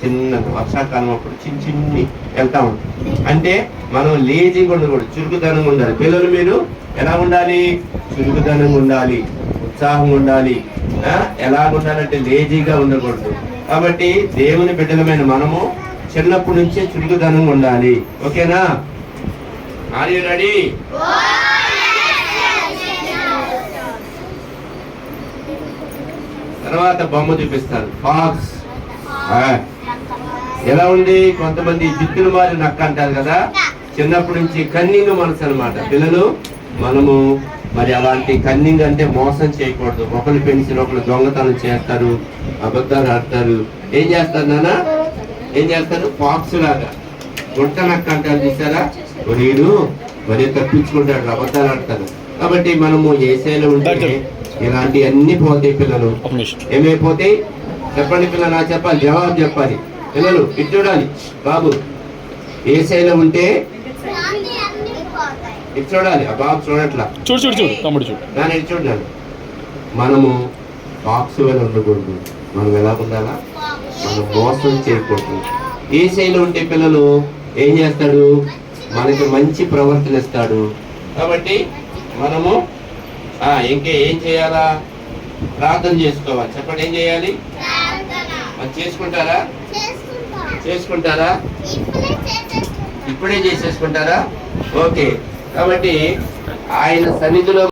చిన్న వర్షాకాలం అప్పుడు చిన్న చిన్ని వెళ్తా ఉంటాం. అంటే మనం లేజీగా ఉండకూడదు చురుకుదనంగా ఉండాలి. పిల్లలు మీరు ఎలా ఉండాలి? చురుకుదనంగా ఉండాలి ఉత్సాహంగా ఉండాలి. ఎలా ఉండాలంటే లేజీగా ఉండకూడదు. కాబట్టి దేవుని బిడ్డలమైన మనము చిన్నప్పటి నుంచే చురుకుదనంగా ఉండాలి. ఓకేనా? ఆర్ యు రెడీ తర్వాత బొమ్మ చూపిస్తాను. ఫాక్స్ ఎలా ఉంది కొంతమంది జిత్తులు మారి నక్క అంటారు కదా? చిన్నప్పటి నుంచి కన్నింగ్ మనసు అన్నమాట. పిల్లలు మనము మరి అలాంటి కన్నింగ్ అంటే మోసం చేయకూడదు. ఒకరు పెన్సిల్ ఒకరు దొంగతనం చేస్తారు అబద్ధాలు ఆడతారు. ఏం చేస్తారు నాన్న? ఏం చేస్తారు? ఫాక్స్ లాగా. గుట్ట నక్క అంటారు చూసారా? వీడు మరి తప్పించుకుంటాడు అబద్ధాలు ఆడతారు కాబట్టి మనము ఏసైలో ఉంటే ఇలాంటి అన్ని పోతాయి పిల్లలు. ఏమైపోతాయి? చెప్పండి పిల్లలు నా చెప్పాలి జవాబు చెప్పాలి. పిల్లలు ఇటు చూడాలి. బాబు ఏ శైలి ఉంటే? ఇటు చూడాలి ఆ బాబు చూడట్లా. చూడు చూడు చూడు తమ్ముడు చూడు. దాని ఇటు చూడాలి మనము బాక్స్ వేల ఉండకూడదు. మనం ఎలా ఉండాలా? మనం మోసం చేయకూడదు. ఏ శైలి ఉంటే పిల్లలు ఏం చేస్తాడు? మనకి మంచి ప్రవర్తన ఇస్తాడు. కాబట్టి మనము ఇంకే ఏం చేయాలా? ప్రార్థన చేసుకోవాలి. చెప్పండి ఏం చేయాలి? చేసుకుంటారా? చేసుకుంటారా? ఇప్పుడే చేసేసుకుంటారా? ఓకే. కాబట్టి ఆయన సన్నిధిలో